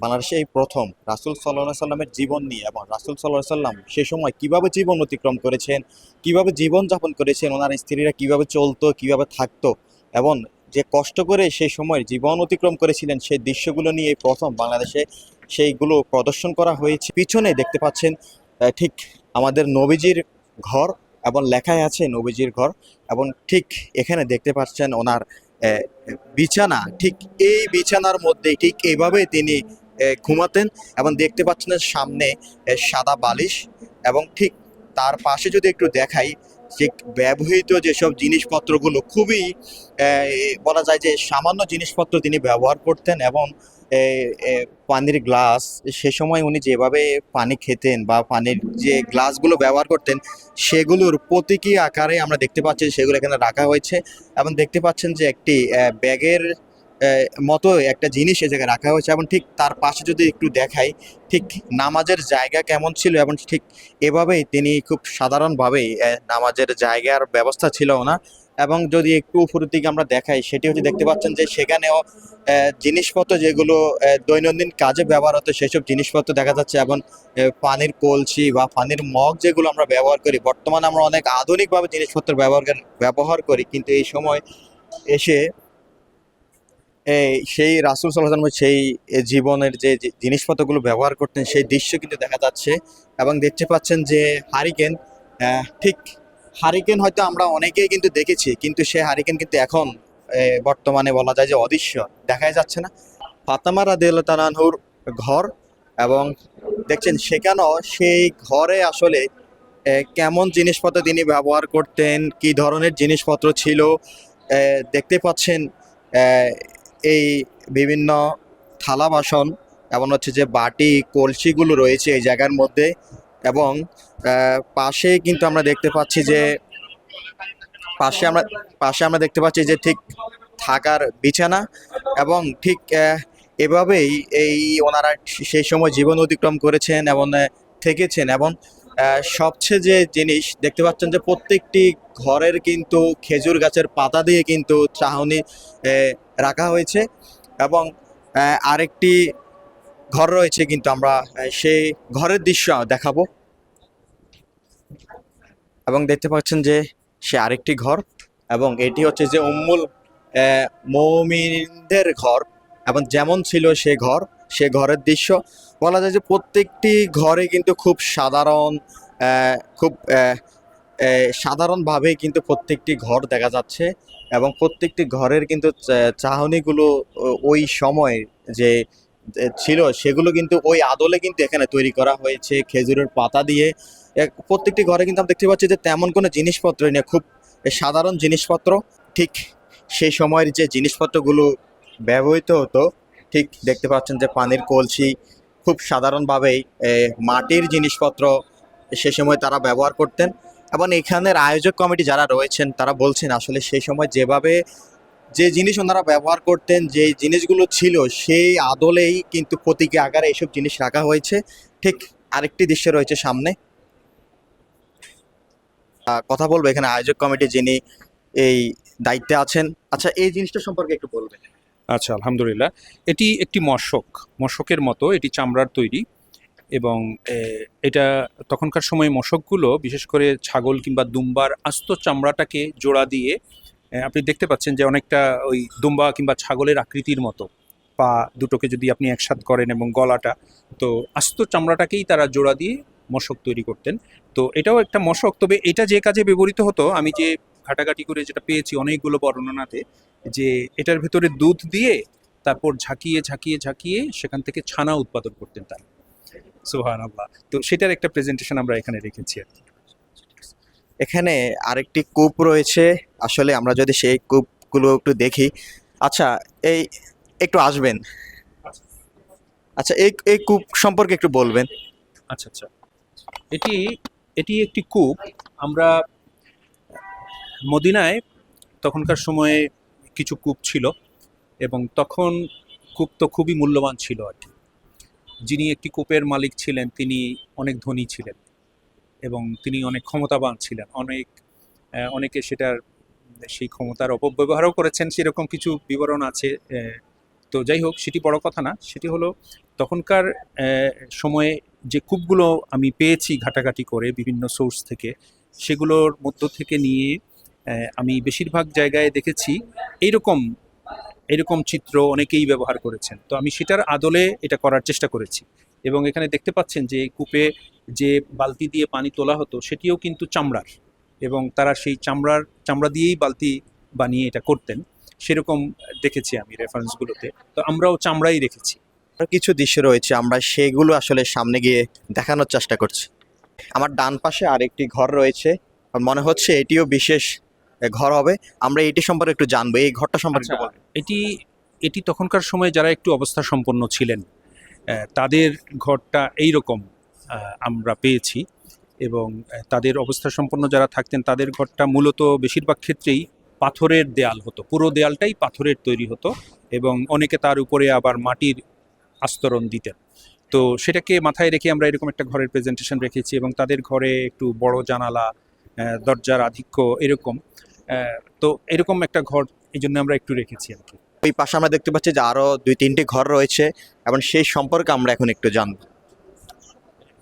বাংলাদেশে এই প্রথম রাসুল সাল্লাহ সাল্লামের জীবন নিয়ে এবং রাসুল সাল্লাহ সাল্লাম সে সময় কীভাবে জীবন অতিক্রম করেছেন, কীভাবে জীবন যাপন করেছেন, ওনার স্ত্রীরা কীভাবে চলতো, কীভাবে থাকতো এবং যে কষ্ট করে সেই সময় জীবন অতিক্রম করেছিলেন, সেই দৃশ্যগুলো নিয়ে প্রথম বাংলাদেশে সেইগুলো প্রদর্শন করা হয়েছে। পিছনে দেখতে পাচ্ছেন ঠিক আমাদের নবীজির ঘর এবং লেখায় আছে নবীজির ঘর এবং ঠিক এখানে দেখতে পাচ্ছেন ওনার বিছানা, ঠিক এই বিছানার মধ্যে ঠিক এইভাবে তিনি ঘুমাতেন এবং দেখতে পাচ্ছেন সামনে সাদা বালিশ এবং ঠিক তার পাশে যদি একটু দেখাই যে ব্যবহৃত যেসব জিনিসপত্রগুলো খুবই বলা যায় যে সামান্য জিনিসপত্র তিনি ব্যবহার করতেন এবং পানির গ্লাস, সে সময় উনি যেভাবে পানি খেতেন বা পানির যে গ্লাসগুলো ব্যবহার করতেন, সেগুলোর প্রতীকী আকারে আমরা দেখতে পাচ্ছি, সেগুলো এখানে রাখা হয়েছে এবং দেখতে পাচ্ছেন যে একটি ব্যাগের মতো একটা জিনিস এ জায়গায় রাখা হয়েছে এবং ঠিক তার পাশে যদি একটু দেখাই, ঠিক নামাজের জায়গা কেমন ছিল এবং ঠিক এভাবেই তিনি খুব সাধারণভাবেই নামাজের জায়গার ব্যবস্থা ছিল না। এবং যদি একটু উপরের দিকে আমরা দেখাই, সেটি হচ্ছে দেখতে পাচ্ছেন যে সেখানেও জিনিসপত্র যেগুলো দৈনন্দিন কাজে ব্যবহার হতো, সেসব জিনিসপত্র দেখা যাচ্ছে এবং পানির কলসি বা পানির মগ যেগুলো আমরা ব্যবহার করি, বর্তমানে আমরা অনেক আধুনিকভাবে জিনিসপত্র ব্যবহার ব্যবহার করি, কিন্তু এই সময় এসে সেই রাসুল সাল্লাহ সেই জীবনের যে জিনিসপত্রগুলো ব্যবহার করতেন, সেই দৃশ্য কিন্তু দেখা যাচ্ছে এবং দেখতে পাচ্ছেন যে হারিকেন ঠিক হারিকেন হয়তো আমরা অনেকেই কিন্তু দেখেছি, কিন্তু সে হারিকেন কিন্তু এখন বর্তমানে বলা যায় যে অদৃশ্য, দেখাই যাচ্ছে না। ফাতামা রাদিয়াল্লাহুর ঘর এবং দেখছেন সেখানেও সেই ঘরে আসলে কেমন জিনিসপত্র তিনি ব্যবহার করতেন, কি ধরনের জিনিসপত্র ছিল দেখতে পাচ্ছেন এই বিভিন্ন থালা বাসন এবং হচ্ছে যে বাটি, কলসিগুলো রয়েছে এই জায়গার মধ্যে এবং পাশে কিন্তু আমরা দেখতে পাচ্ছি যে, পাশে আমরা পাশে আমরা দেখতে পাচ্ছি যে ঠিক থাকার বিছানা এবং ঠিক এভাবেই এই ওনারা সেই সময় জীবন অতিক্রম করেছেন এবং থেকেছেন এবং সবচেয়ে যে জিনিস, দেখতে পাচ্ছেন যে প্রত্যেকটি ঘরের কিন্তু খেজুর গাছের পাতা দিয়ে কিন্তু চাহনি রাখা হয়েছে এবং আরেকটি ঘর রয়েছে কিন্তু আমরা সেই ঘরের দৃশ্য দেখাবো। এবং দেখতে পাচ্ছেন যে সে আরেকটি ঘর এবং এটি হচ্ছে যে উম্মুল মৌমিনদের ঘর এবং যেমন ছিল সে ঘর সে ঘরের দৃশ্য। বলা যায় যে প্রত্যেকটি ঘরে কিন্তু খুব সাধারণ খুব আহ, আহ, সাধারণভাবে কিন্তু প্রত্যেকটি ঘর দেখা যাচ্ছে এবং প্রত্যেকটি ঘরের কিন্তু চাহনিগুলো ওই সময় যে ছিল সেগুলো কিন্তু ওই আদলে কিন্তু এখানে তৈরি করা হয়েছে খেজুরের পাতা দিয়ে। প্রত্যেকটি ঘরে কিন্তু আমরা দেখতে পাচ্ছি যে তেমন কোনো জিনিসপত্র নেই খুব সাধারণ জিনিসপত্র। ঠিক সেই সময়ের যে জিনিসপত্রগুলো ব্যবহৃত হতো ঠিক দেখতে পাচ্ছেন যে পানির কলসি খুব সাধারণভাবেই মাটির জিনিসপত্র সে সময় তারা ব্যবহার করতেন এবং এখানের আয়োজক কমিটি যারা রয়েছেন তারা বলছেন আসলে সেই সময় যেভাবে যে জিনিস ওনারা ব্যবহার করতেন, যে জিনিসগুলো ছিল সেই আদলেই কিন্তু প্রতীকী আকারে এইসব জিনিস রাখা হয়েছে। ঠিক আরেকটি দৃশ্য রয়েছে সামনে। কথা বলব এখানে আয়োজক কমিটি যিনি এই দায়িত্বে আছেন। আচ্ছা এই জিনিসটা সম্পর্কে একটু বলবেন। আচ্ছা আলহামদুলিল্লাহ। এটি একটি মশক, মশকের মতো, এটি চামড়ার তৈরি এবং এটা তখনকার সময় মশকগুলো, বিশেষ করে ছাগল কিংবা দুম্বার আস্ত চামড়াটাকে জোড়া দিয়ে আপনি দেখতে পাচ্ছেন যে অনেকটা ওই দুম্বা কিংবা ছাগলের আকৃতির মতো। পা দুটোকে যদি আপনি একসাথ করেন এবং গলাটা, তো আস্ত চামড়াটাকেই তারা জোড়া দিয়ে মশক তৈরি করতেন। তো এটাও একটা মশক, তবে এটা যে কাজে ব্যবহৃত হতো, আমি যে ঘাটাঘাটি করে যেটা পেয়েছি অনেকগুলো বর্ণনাতে যে এটার ভেতরে দুধ দিয়ে তারপর ঝাঁকিয়ে ঝাঁকিয়ে ঝাঁকিয়ে সেখান থেকে ছানা উৎপাদন করতেন তারা। সোহান আল্লাহ তো সেটার একটা প্রেজেন্টেশন আমরা এখানে রেখেছি আর কি। এখানে আরেকটি কূপ রয়েছে। আসলে আমরা যদি সেই কূপগুলো একটু দেখি। আচ্ছা এই একটু আসবেন। আচ্ছা এই এই কূপ সম্পর্কে একটু বলবেন। আচ্ছা আচ্ছা। এটি এটি একটি কূপ। আমরা মদিনায় তখনকার সময়ে কিছু কূপ ছিল এবং তখন কূপ তো খুবই মূল্যবান ছিল আর কি। যিনি একটি কূপের মালিক ছিলেন, তিনি অনেক ধনী ছিলেন এবং তিনি অনেক ক্ষমতাবান ছিলেন। অনেক অনেকে সেটার, সেই ক্ষমতার অপব্যবহারও করেছেন, সেরকম কিছু বিবরণ আছে তো যাই হোক, সেটি বড় কথা না। সেটি হলো, তখনকার সময়ে যে কূপগুলো আমি পেয়েছি ঘাটাঘাটি করে বিভিন্ন সোর্স থেকে, সেগুলোর মধ্য থেকে নিয়ে আমি বেশিরভাগ জায়গায় দেখেছি এইরকম এরকম চিত্র অনেকেই ব্যবহার করেছেন। তো আমি সেটার আদলে এটা করার চেষ্টা করেছি। এবং এখানে দেখতে পাচ্ছেন যে কূপে যে বালতি দিয়ে পানি তোলা হতো, সেটিও কিন্তু চামড়ার। এবং তারা সেই চামড়ার, চামড়া দিয়েই বালতি বানিয়ে এটা করতেন। সেরকম দেখেছি আমি রেফারেন্সগুলোতে তো আমরাও চামড়াই রেখেছি। কিছু দৃশ্য রয়েছে, আমরা সেগুলো আসলে সামনে গিয়ে দেখানোর চেষ্টা করছি। আমার ডান পাশে আরেকটি ঘর রয়েছে। মনে হচ্ছে এটিও বিশেষ ঘর হবে আমরা এটি সম্পর্কে একটু জানব এই ঘরটা সম্পর্কে আচ্ছা। এটি এটি তখনকার সময়ে যারা একটু অবস্থা সম্পন্ন ছিলেন তাদের ঘরটা এই রকম আমরা পেয়েছি এবং তাদের অবস্থা সম্পন্ন যারা থাকতেন তাদের ঘরটা মূলত বেশিরভাগ ক্ষেত্রেই পাথরের দেয়াল হতো পুরো দেয়ালটাই পাথরের তৈরি হতো এবং অনেকে তার উপরে আবার মাটির আস্তরণ দিতেন তো সেটাকে মাথায় রেখে আমরা এরকম একটা ঘরের প্রেজেন্টেশন রেখেছি এবং তাদের ঘরে একটু বড় জানালা দরজার আধিক্য এরকম। তো এরকম একটা ঘর এই জন্য আমরা একটু রেখেছি আর কি। ওই পাশে আমরা দেখতে পাচ্ছি যে আরও দুই তিনটি ঘর রয়েছে এবং সেই সম্পর্কে আমরা এখন একটু জানব।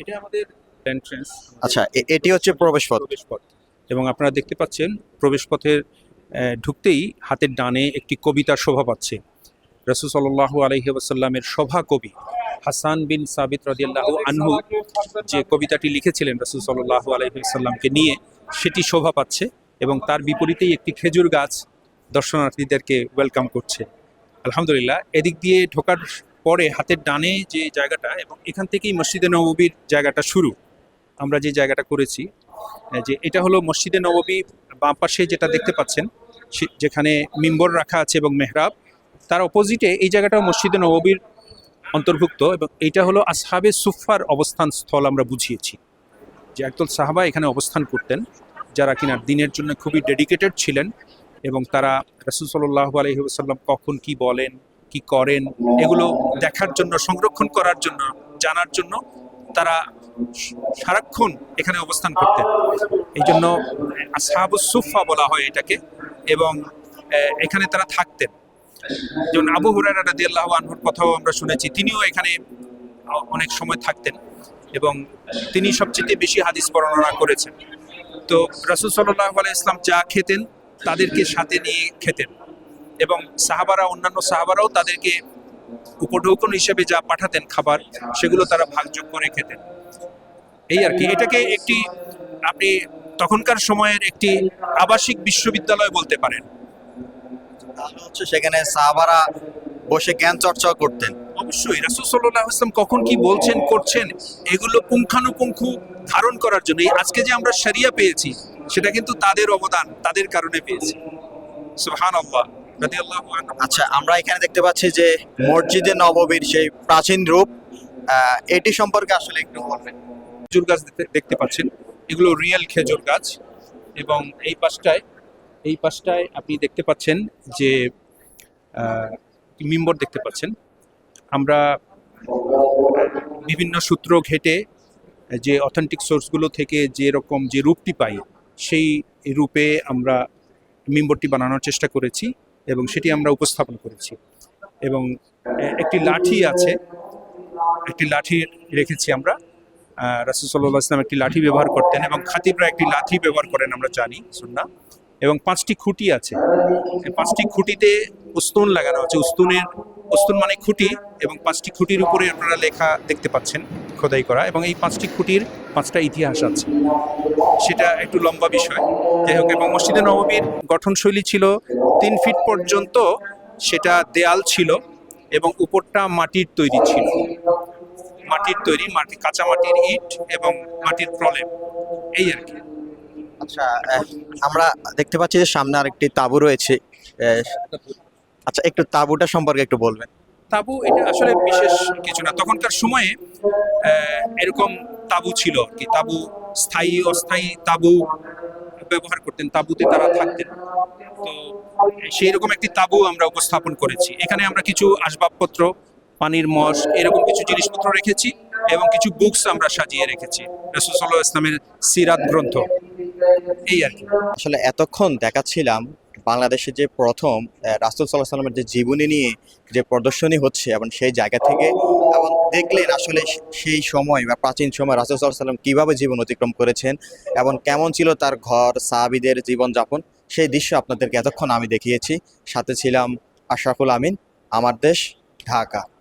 এটা আমাদের এন্ট্রেন্স আচ্ছা এটি হচ্ছে প্রবেশ পথ প্রবেশ পথ এবং আপনারা দেখতে পাচ্ছেন প্রবেশ পথের ঢুকতেই হাতের ডানে একটি কবিতার শোভা পাচ্ছে। রসুল সাল্লাহু আলহি ওয়াসাল্লামের সভা কবি হাসান বিন সাবিত রদিয়াল্লাহু আনহু যে কবিতাটি লিখেছিলেন রসুল সাল্লাহু আলহি সাল্লামকে নিয়ে সেটি শোভা পাচ্ছে এবং তার বিপরীতেই একটি খেজুর গাছ দর্শনার্থীদেরকে ওয়েলকাম করছে। আলহামদুলিল্লাহ, এদিক দিয়ে ঢোকার পরে হাতের ডানে যে জায়গাটা এবং এখান থেকেই মসজিদে নববীর জায়গাটা শুরু, আমরা যে জায়গাটা করেছি যে এটা হলো মসজিদে নববী বাম পাশে যেটা দেখতে পাচ্ছেন যেখানে মিম্বর রাখা আছে এবং মেহরাব, তার অপোজিটে এই জায়গাটাও মসজিদে নববীর অন্তর্ভুক্ত এবং এইটা হলো আসহাবে সুফার অবস্থান স্থল আমরা বুঝিয়েছি। যে একদল সাহাবা এখানে অবস্থান করতেন, যারা কিনা দিনের জন্য খুবই ডেডিকেটেড ছিলেন এবং তারা রসুল সাল্লাহ আলহিহাল্লাম কখন কি বলেন, কি করেন, এগুলো দেখার জন্য, সংরক্ষণ করার জন্য, জানার জন্য তারা সারাক্ষণ এখানে অবস্থান করতেন। এই জন্য আসহাবুস সুফা বলা হয় এটাকে এবং এখানে তারা থাকতেন। যেমন আবু হুরায়রা রাদিয়াল্লাহু আনহুর কথাও আমরা শুনেছি, তিনিও এখানে অনেক সময় থাকতেন। এবং তিনি সবচেয়ে বেশি হাদিস বর্ণনা করেছেন। তো রাসূল আলাইহি ইসলাম যা খেতেন, তাদেরকে সাথে নিয়ে খেতেন এবং সাহাবারা, অন্যান্য সাহাবারাও তাদেরকে উপঢৌকন হিসেবে যা পাঠাতেন খাবার, সেগুলো তারা ভাগযোগ করে খেতেন। এই আর কি, এটাকে একটি, আপনি তখনকার সময়ের একটি আবাসিক বিশ্ববিদ্যালয় বলতে পারেন। তাহলে হচ্ছে সেখানে সাহাবারা বসে জ্ঞান চর্চাও করতেন। অবশ্যই। রাসুল সাল্লাহ আসলাম কখন কি বলছেন করছেন এগুলো পুঙ্খানুপুঙ্খু ধারণ করার জন্য। আজকে যে আমরা শরিয়া পেয়েছি সেটা কিন্তু তাদের অবদান তাদের কারণে পেয়েছি। সুবহান আল্লাহ। আচ্ছা আমরা এখানে দেখতে পাচ্ছি যে মসজিদে নববীর সেই প্রাচীন রূপ এটি সম্পর্কে আসলে একটু বলবেন। খেজুর গাছ দেখতে- দেখতে পাচ্ছেন। এগুলো রিয়েল খেজুর গাছ এবং এই পাশটায় এই পাশটায় আপনি দেখতে পাচ্ছেন যে মিম্বর দেখতে পাচ্ছেন। আমরা বিভিন্ন সূত্র ঘেটে যে অথেন্টিক সোর্সগুলো থেকে যে রকম যে রূপটি পাই, সেই রূপে আমরা মিম্বরটি বানানোর চেষ্টা করেছি এবং সেটি আমরা উপস্থাপন করেছি। এবং একটি লাঠি আছে, একটি লাঠি রেখেছি আমরা। রাসুল সাল্লাহ ইসলাম একটি লাঠি ব্যবহার করতেন এবং খাতিবরা একটি লাঠি ব্যবহার করেন আমরা জানি, সুন্না। এবং পাঁচটি খুঁটি আছে। পাঁচটি খুঁটিতে উস্তুন লাগানো আছে, উস্তুনের উস্তুন মানে খুঁটি এবং পাঁচটি খুঁটির উপরে আপনারা লেখা দেখতে পাচ্ছেন খোদাই করা এবং এই পাঁচটি খুঁটির পাঁচটা ইতিহাস আছে। সেটা একটু লম্বা বিষয়। যাই হোক, এবং মসজিদে নবমীর গঠনশৈলী ছিল তিন ফিট পর্যন্ত সেটা দেয়াল ছিল এবং উপরটা মাটির তৈরি ছিল। মাটির তৈরি, মাটি কাঁচা মাটির ইট এবং মাটির প্রলেপ। এই আর কি। আচ্ছা আমরা দেখতে পাচ্ছি যে সামনে আরেকটি তাঁবু রয়েছে। আচ্ছা একটু তাঁবুটা সম্পর্কে একটু বলবেন। তাবু এটা আসলে বিশেষ কিছু না। তখনকার সময়ে এরকম তাবু ছিল আর কি। তাবু স্থায়ী অস্থায়ী তাবু ব্যবহার করতেন তাবুতে তারা থাকতেন। তো সেই রকম একটি তাবু আমরা উপস্থাপন করেছি। এখানে আমরা কিছু আসবাবপত্র পানির মশ এরকম কিছু জিনিসপত্র রেখেছি এবং কিছু বুকস আমরা সাজিয়ে রেখেছি। রসুল্লাহ ইসলামের সিরাত গ্রন্থ। এই আর কি। আসলে এতক্ষণ দেখাচ্ছিলাম বাংলাদেশে যে প্রথম রাসুল সাল্লাহ সাল্লামের যে জীবনী নিয়ে যে প্রদর্শনী হচ্ছে এবং সেই জায়গা থেকে এবং দেখলেন আসলে সেই সময় বা প্রাচীন সময় রাসুল সাল্লাহ সাল্লাম কীভাবে জীবন অতিক্রম করেছেন এবং কেমন ছিল তার ঘর, সাহাবিদের জীবনযাপন, সেই দৃশ্য আপনাদেরকে এতক্ষণ আমি দেখিয়েছি। সাথে ছিলাম আশরাফুল আমিন, আমার দেশ ঢাকা।